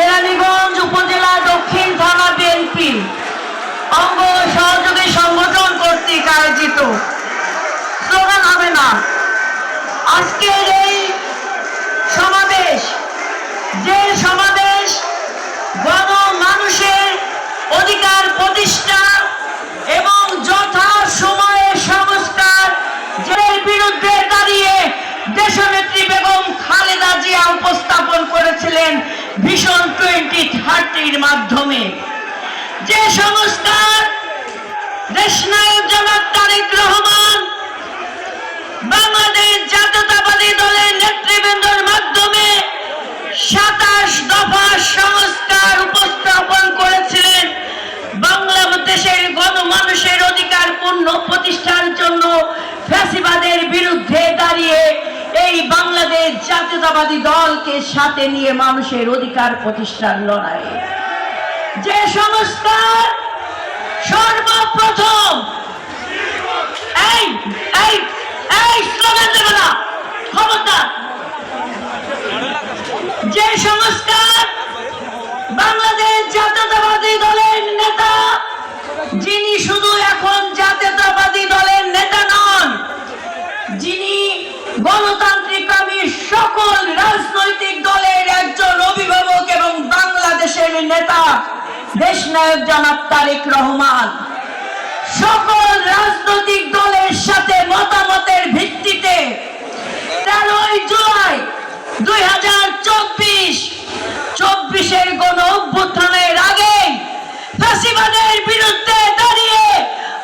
কেরানীগঞ্জ উপজেলা দক্ষিণ থানা বিএনপি অঙ্গ সহযোগী সংগঠন কর্তৃক আয়োজিত। স্লোগান হবে না। আজকের এই সমাবেশ যে সমাবেশ গণ মানুষের অধিকার প্রতিষ্ঠা এবং যথা সময়ে সংস্কার যের বিরুদ্ধে দাঁড়িয়ে দেশনেত্রী বেগম খালেদা জিয়া উপস্থাপন করেছিলেন ভীষণ টোয়েন্টি থার্টির মাধ্যমে যে সংস্কার দেশনায়ক জনাব তারেক রহমান বাংলাদেশ জাতীয়তাবাদী দলের নেতৃবৃন্দর মাধ্যমে সাতাশ দফা সংস্কার উপস্থাপন করেছিলেন বাংলাদেশের গণমানুষের অধিকার পূর্ণ প্রতিষ্ঠার জন্য ফ্যাসিবাদের বিরুদ্ধে দাঁড়িয়ে এই বাংলাদেশ জাতীয়তাবাদী দলকে সাথে নিয়ে মানুষের অধিকার প্রতিষ্ঠার লড়াই যে সংস্কার সর্বপ্রথম এই এই এই স্লোগান দেবে না খবরদার যে সংস্কার বাংলাদেশ জাতীয়তাবাদী দলের নেতা যিনি শুধু এখন জাতীয়তাবাদী দলের নেতা নন যিনি গণতান্ত্রিক আমি সকল রাজনৈতিক দলের একজন অভিভাবক এবং বাংলাদেশের নেতা দেশনায়ক জনাব তারেক রহমান। সকল রাজনৈতিক দলের সাথে মতামতের ভিত্তিতে তেরোই জুলাই দুই হাজার চব্বিশ, চব্বিশের গণ অভ্যুত্থানের আগে ফ্যাসিবাদের বিরুদ্ধে দাঁড়িয়ে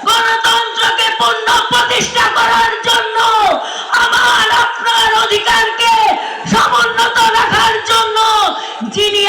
গণতন্ত্রকে পূর্ণ প্রতিষ্ঠা করার জন্য আমার আপনার অধিকারকে সমুন্নত রাখার জন্য যিনি